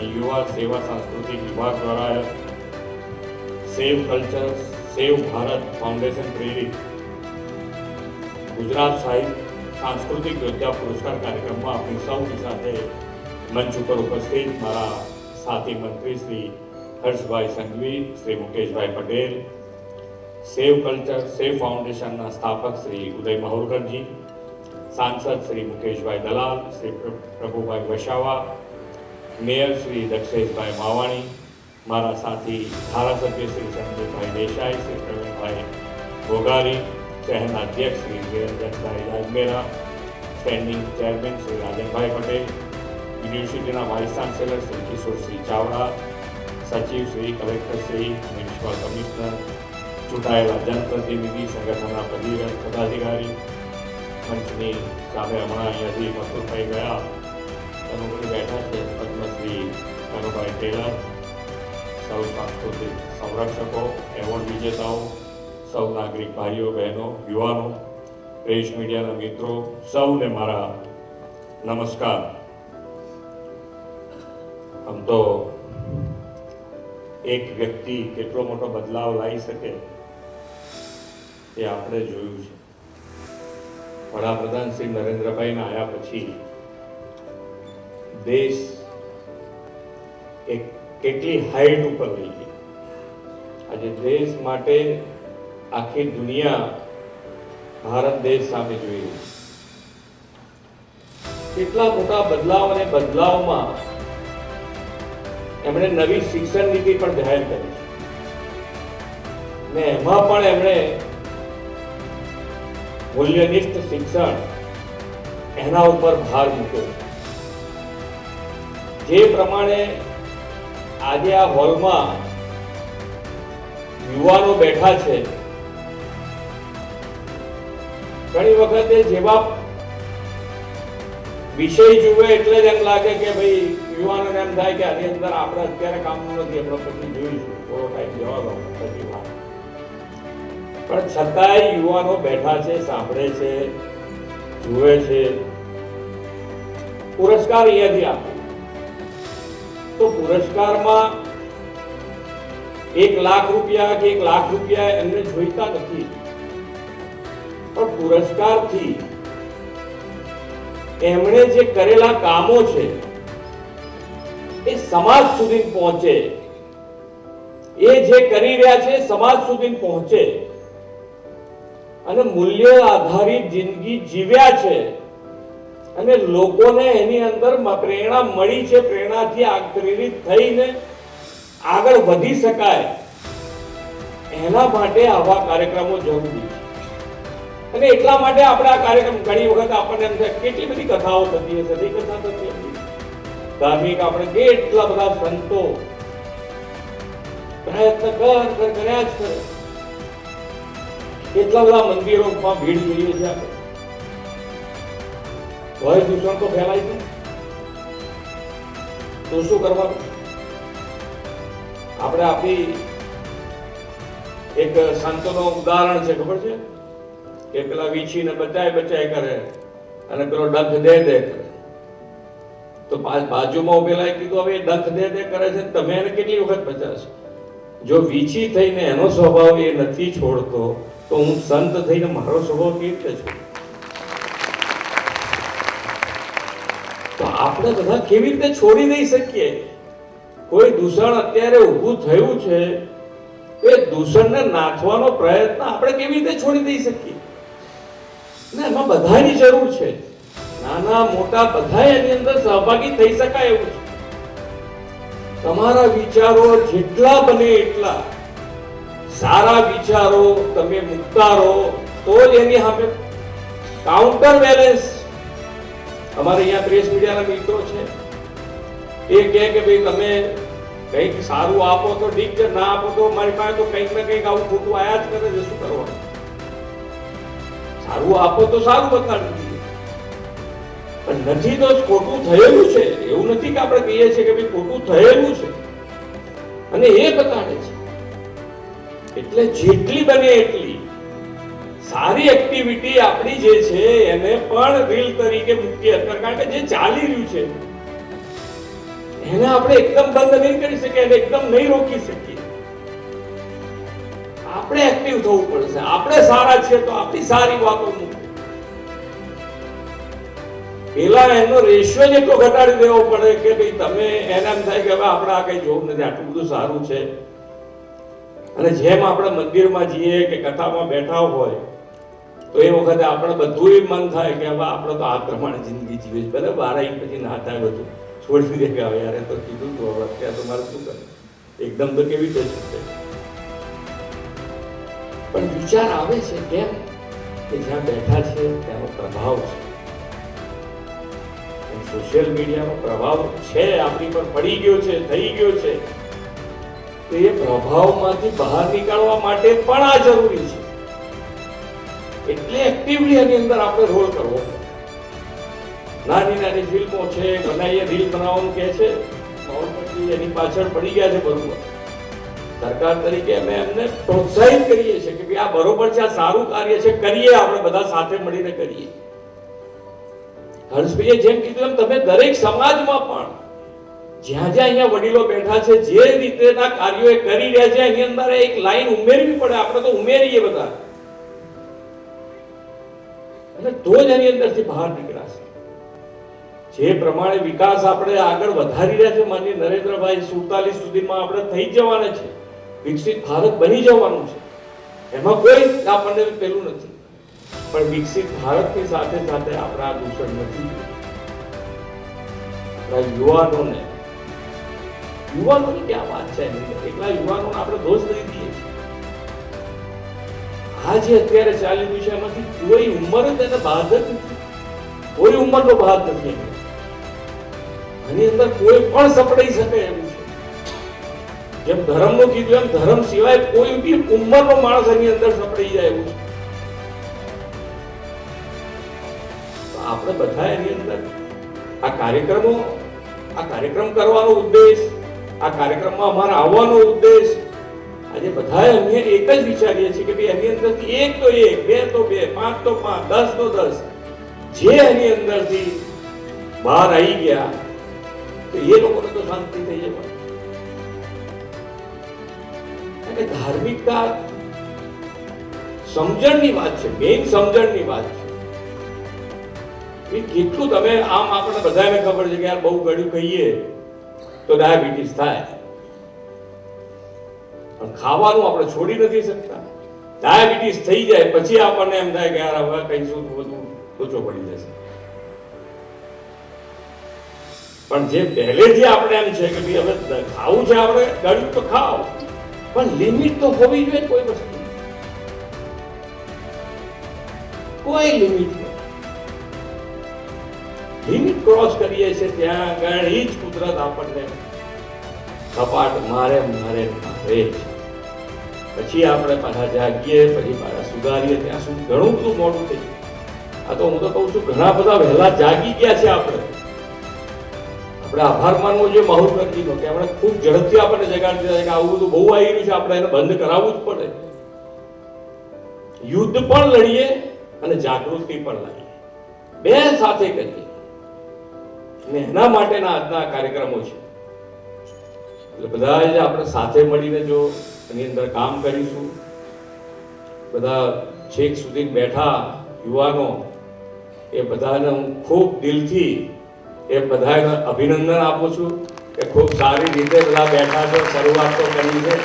युवा, सेवा सांस्कृतिक विभाग द्वारा save culture, save Bharat foundation प्रेरित। गुजरात साहित्य, सांस्कृतिक योद्धा पुरस्कार कार्यक्रम में अपनी सब की साथ मंच पर उपस्थित। मारा साथी मंत्री श्री हर्ष भाई Sanghvi, Shri Mukesh bhai Patel, save culture, save foundation ना स्थापक श्री उदय महोरकर जी, सांसद श्री मुकेश भाई दलाल, श्री प्रभु भाई वशावा મેયર શ્રી દક્ષેશભાઈ માવાણી, મારા સાથી ધારાસભ્ય શ્રી સંજયભાઈ દેસાઈ, શ્રી પ્રવીણભાઈ ઘોઘારી, શહેરના અધ્યક્ષ શ્રી નિરંજનભાઈ રાજમેરા સ્ટેન્ડિંગ ચેરમેન શ્રી રાજનભાઈ પટેલ યુનિવર્સિટીના વાઇસ ચાન્સેલર શ્રી કિશોરસિંહ ચાવડા, સચિવ Shri collector Shri municipal commissioner, ચૂંટાયેલા જનપ્રતિનિધિ, સંગઠનના પદી- પદાધિકારી, પંચની સામે હમણાં અહીંયાથી થઈ ગયા. કનુભાઈ બેઠા છે પદ્મશ્રી કનુભાઈ ટેલર સૌ સાંસ્કૃતિક સંરક્ષકો એવોર્ડ વિજેતાઓ સૌ નાગરિક ભાઈઓ બહેનો યુવાનો પ્રેસ મીડિયાના મિત્રો સૌને મારા નમસ્કાર આમ તો એક વ્યક્તિ કેટલો મોટો બદલાવ લાવી શકે તે આપણે જોયું છે વડાપ્રધાન શ્રી નરેન્દ્રભાઈના આવ્યા પછી દેશ એક કેટલી હાઈટ ઉપર લઈ ગઈ. આજે દેશ માટે આખી દુનિયા ભારત દેશ સામે જોઈ રહી કેટલા મોટા બદલાવ અને બદલાવમાં એમણે નવી શિક્ષણ નીતિ પણ જાહેર કરી ને એમાં પણ એમણે મૂલ્યનિષ્ઠ શિક્ષણ એના ઉપર ભાર મૂક્યો જે પ્રમાણે આજે આ હોલમાં યુવાનો બેઠા છે, ઘણી વખતે જેવા વિષય જુએ એટલે જ એમ લાગે કે ભાઈ યુવાનોને એમ થાય કે આની અંદર આપણે અત્યારે કામનું નથી, આપણે પછી જોઈશું. થોડો ટાઈમ જવા દો પછી પણ છતાંય યુવાનો બેઠા છે, સાંભળે છે, જુએ છે. પુરસ્કાર અહીંયાથી આપે. તો પુરસ્કારમાં એક લાખ રૂપિયા કે એક લાખ રૂપિયા એમને જોઈતા નથી. પણ પુરસ્કારથી એમણે જે કરેલા કામો છે, એ સમાજ સુધી પહોંચે. એ જે કરી રહ્યા છે સમાજ સુધી પહોંચે. અને મૂલ્ય આધારિત જિંદગી જીવ્યા છે. અને લોકોને એની અંદર પ્રેરણા મળી છે, પ્રેરણાથી પ્રેરિત થઈને આગળ વધી શકાય. એના માટે આવા કાર્યક્રમો જરૂરી છે. અને એટલા માટે આપણે આ કાર્યક્રમ ઘણી વખત આપણને એમ થાય, કેટલી બધી કથાઓ થતી હશે નહીં કથા થતી હતી ધાર્મિક આપણે કેટલા બધા સંતો પ્રયત્ન કર કર, કર્યા જ કરે. કેટલા બધા મંદિરોમાં ભીડ જોઈએ છે આપણે. ભય દૂષણ તો ફેલાય છે. તો શું કરવાનું? આપણે આપણી એક સંતોનો ઉદાહરણ છે, ખબર છે? કે પેલા વીછીને બચાય બચાય કરે, અને પેલો ડખ દે દે કરે. તો બાજુમાં ઉભેલા કીધું, હવે એ ડંખ દે દે કરે છે, તમે એને કેટલી વખત બચાવશો? જો વીછી થઈને એનો સ્વભાવ એ નથી છોડતો, તો હું સંત થઈને મારો સ્વભાવ કેવી રીતે છું આપણે બધા કેવી રીતે છોડી નહીં શકીએ? કોઈ દૂષણ અત્યારે ઊભું થયું છે, એ દૂષણને નાથવાનો પ્રયત્ન આપણે કેવી રીતે છોડી દઈ શકીએ? ને એમાં બધાની જરૂર છે. નાના મોટા બધા એની અંદર સહભાગી થઈ શકાય એવું છે. તમારા વિચારો જેટલા બને એટલા. સારા વિચારો તમે મૂકતા રહો, તો જ એની સામે કાઉન્ટર બેલેન્સ અમારે અહીંયા પ્રેસ મીડિયાના મિત્રો છે. એ કહે કે ભાઈ, તમે કંઈક સારું આપો તો ઠીક છે, ના આપો તો મારી પાસે તો કંઈક ને કંઈક આવું ખોટું આયા જ કરે છે, શું કરવાનું? સારું આપો તો સારું દઈએ પણ નથી તો ખોટું થયેલું છે. એવું નથી કે આપણે કહીએ છીએ કે ભાઈ, ખોટું થયેલું છે. અને એ બતાડે છે. એટલે જેટલી બને એટલી સારી એક્ટિવિટી આપણી જે છે, એને પણ રીલ તરીકે મૂકીએ અત્યારે કારણ કે જે ચાલી રહ્યું છે, એને આપણે એકદમ બંધ નહીં કરી શકીએ એને એકદમ નહીં રોકી શકીએ. આપણે એક્ટિવ થવું પડશે. આપણે સારા છીએ તો આપણી સારી વાતો મૂકો. પેલા એનો રેશિયો જ એટલો ઘટાડી દેવો પડે કે ભાઈ તમે એને એમ થાય કે હવે આપણે આ કઈ જોવું નથી. આટલું બધું સારું છે. અને જેમ આપણે મંદિરમાં જઈએ કે કથામાં બેઠા હોય તો એ વખતે આપણે બધું મન થાય કે હવે આપણે તો આ પ્રમાણે જિંદગી જીવે છે ભલે બાર આઈ પછી ના થાય બધું. છોડી દે કે હવે યાર તો કીધું તો હવે અત્યારે તો મારે શું કરે એકદમ તો કેવી રીતે છૂટે પણ વિચાર આવે છે કેમ? કે જ્યાં બેઠા છે ત્યાંનો પ્રભાવ છે. સોશિયલ મીડિયાનો પ્રભાવ છે આપણી પર પડી ગયો છે થઈ ગયો છે. તો એ પ્રભાવમાંથી બહાર નીકળવા માટે પણ આ જરૂરી છે. એટલે એક્ટિવલી એની અંદર આપણે રોલ કરવો નાની નાની ફિલ્મો છે બનાવીએ રીલ બનાવવાનું કે છે એની પાછળ પડી ગયા છે બરોબર. સરકાર તરીકે અમે એમને પ્રોત્સાહિત કરીએ છીએ કે ભાઈ આ બરોબર છે, આ સારું કાર્ય છે, કરીએ, આપણે બધા સાથે મળીને કરીએ. હર્ષભાઈએ જેમ કીધું એમ, તમે દરેક સમાજમાં પણ જ્યાં જ્યાં અહીંયા વડીલો બેઠા છે, જે રીતેના કાર્યો એ કરી રહ્યા છે, એની અંદર એક લાઈન ઉમેરવી પડે. આપણે તો ઉમેરીએ બધા. અને તો જ એની અંદરથી બહાર નીકળાશે જે પ્રમાણે વિકાસ આપણે આગળ વધારી રહ્યા છે, માનનીય નરેન્દ્રભાઈ, સુડતાલીસ સુધીમાં આપણે થઈ જવાના છે. વિકસિત ભારત બની જવાનું છે. એમાં કોઈ આપણને પેલું નથી. પણ વિકસિત ભારતની સાથે સાથે આપણે દૂષણ નથી. આપણા યુવાનોને, યુવાનોની ક્યાં વાત છે? એકલા યુવાનોને આપણે દોષ દઈ દઈએ છીએ આ જે અત્યારે ચાલી રહ્યું છે એમાંથી કોઈ ઉંમર જ એને બાદ જ કોઈ ઉંમરનો બાદ નથી એની. અંદર કોઈ પણ સપડાઈ શકે એમ જેમ ધર્મનું કીધું એમ, ધર્મ સિવાય કોઈ બી ઉંમરનો માણસ એની અંદર સપડાઈ જાય એવું આપણે બધા એની અંદર આ કાર્યક્રમો, આ કાર્યક્રમ કરવાનો ઉદ્દેશ, આ કાર્યક્રમમાં અમારા આવવાનો ઉદ્દેશ આજે બધા અમે એક જ વિચારીએ છીએ કે ભાઈ એની અંદરથી એક તો એક, બે તો બે, પાંચ તો પાંચ, દસ તો દસ. જે એની અંદરથી બહાર આવી ગયા, તો એ લોકોને તો શાંતિ થઈ જાય કે ધાર્મિકતા સમજણની વાત છે મેઇન સમજણની વાત છે. એ કેટલું તમે આમ આપણે બધાને ખબર છે કે યાર બહુ ગળ્યું કહીએ, તો ડાયાબિટીસ થાય. ખાવાનું આપણે છોડી નથી શકતા. ડાયાબિટીસ થઈ જાય, પછી આપણને એમ થાય કે, યાર, હવે કઈ શું બધું ઓછો પડી જશે. પણ જે પહેલેથી આપણે એમ છે કે હવે ખાવું છે આપણે, ગળ્યું તો ખાવ પણ લિમિટ તો હોવી જોઈએ કોઈ વસ્તુ. કોઈ લિમિટ લિમિટ ક્રોસ કરીએ છીએ ત્યાં આગળ જ કુદરત આપણને કપાટ મારે મારે મારે જ પછી આપણે પાછા જાગીએ, પછી પાછા સુધારીએ. ત્યાં સુધી ઘણું બધું મોડું થઈ આ તો હું તો કહું છું, ઘણા બધા વહેલા જાગી ગયા છે આપણે. આપણે આભાર માનવો જોઈએ માહુલ કરજીનો કે આપણે ખૂબ ઝડપથી આપણને જગાડી દીધા કે આવું બધું બહુ આવી રહ્યું છે, આપણે એને બંધ કરાવવું જ પડે. યુદ્ધ પણ લડીએ અને જાગૃતિ પણ લાવીએ. બે સાથે કરીએ. અને એના માટેના આજના કાર્યક્રમો છે. એટલે બધા જ આપણે સાથે મળીને જો એની અંદર કામ કરીશું. બધા છેક સુધી બેઠા યુવાનો, એ બધાને હું ખૂબ દિલથી એ બધાને અભિનંદન આપું છું કે ખૂબ સારી રીતે બધા બેઠા છો, શરૂઆત તો કરી છે.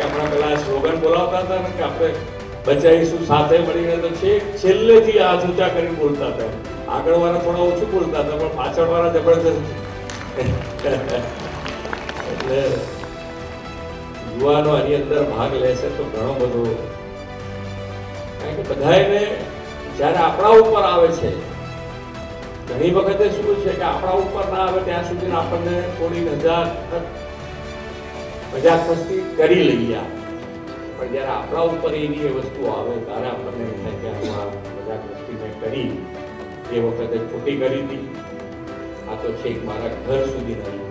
હમણાં પેલા સ્લોગન બોલાવતા હતા કે આપણે બચાવીશું, સાથે મળીને તો છેક છેલ્લેથી હાથ ઊંચા કરી બોલતા હતા. આગળ વાળા થોડા ઓછું બોલતા હતા, પણ પાછળ વાળા જબરદસ્ત એટલે યુવાનો આની અંદર ભાગ લેશે તો ઘણો બધો. કારણ કે બધાને જ્યારે આપણા ઉપર આવે છે, ઘણી વખતે શું છે કે આપણા ઉપર ના આવે ત્યાં સુધી આપણને થોડી નજર મજાક મસ્તી કરી લઈએ પણ જ્યારે આપણા ઉપર એની વસ્તુ આવે, ત્યારે આપણને થાય કે મજાક મસ્તી મેં કરી. એ વખતે છૂટી કરી હતી. આ તો છેક મારા ઘર સુધી નહીં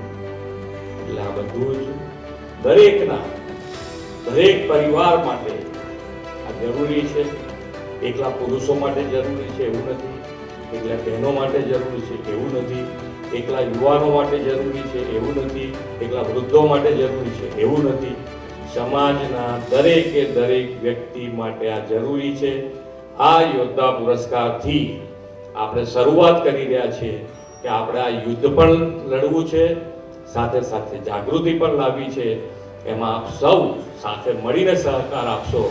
એટલે આ બધું જ દરેકના, દરેક પરિવાર માટે આ જરૂરી છે. એકલા પુરુષો માટે જરૂરી છે એવું નથી. એકલા બહેનો માટે જરૂરી છે એવું નથી. એકલા યુવાનો માટે જરૂરી છે એવું નથી. એકલા વૃદ્ધો માટે જરૂરી છે એવું નથી. સમાજના દરેકે દરેક વ્યક્તિ માટે આ જરૂરી છે. આ યોદ્ધા પુરસ્કારથી આપણે શરૂઆત કરી રહ્યા છીએ કે આપણે આ યુદ્ધ પણ લડવું છે, સાથે સાથે જાગૃતિ પણ લાવવી છે. એમાં આપ સૌ સાથે મળીને સહકાર આપશો.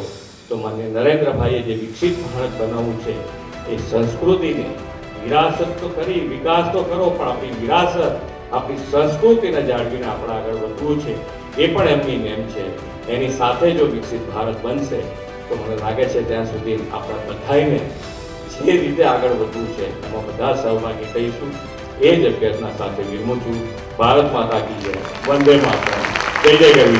તો મને નરેન્દ્રભાઈએ જે વિકસિત ભારત બનાવવું છે, એ સંસ્કૃતિને વિરાસત તો કરી, વિકાસ તો કરો, પણ આપણી વિરાસત, આપણી સંસ્કૃતિને જાળવીને આપણે આગળ વધવું છે, એ પણ એમની નેમ છે. એની સાથે જો વિકસિત ભારત બનશે, તો મને લાગે છે ત્યાં સુધી આપણા બધાને જે રીતે આગળ વધવું છે, એમાં બધા સહભાગી થઈશું. એ જ અભ્યાસના સાથે વિરમું છું. ભારત માતા કી જય. વંદે માતા જય જય ગરવી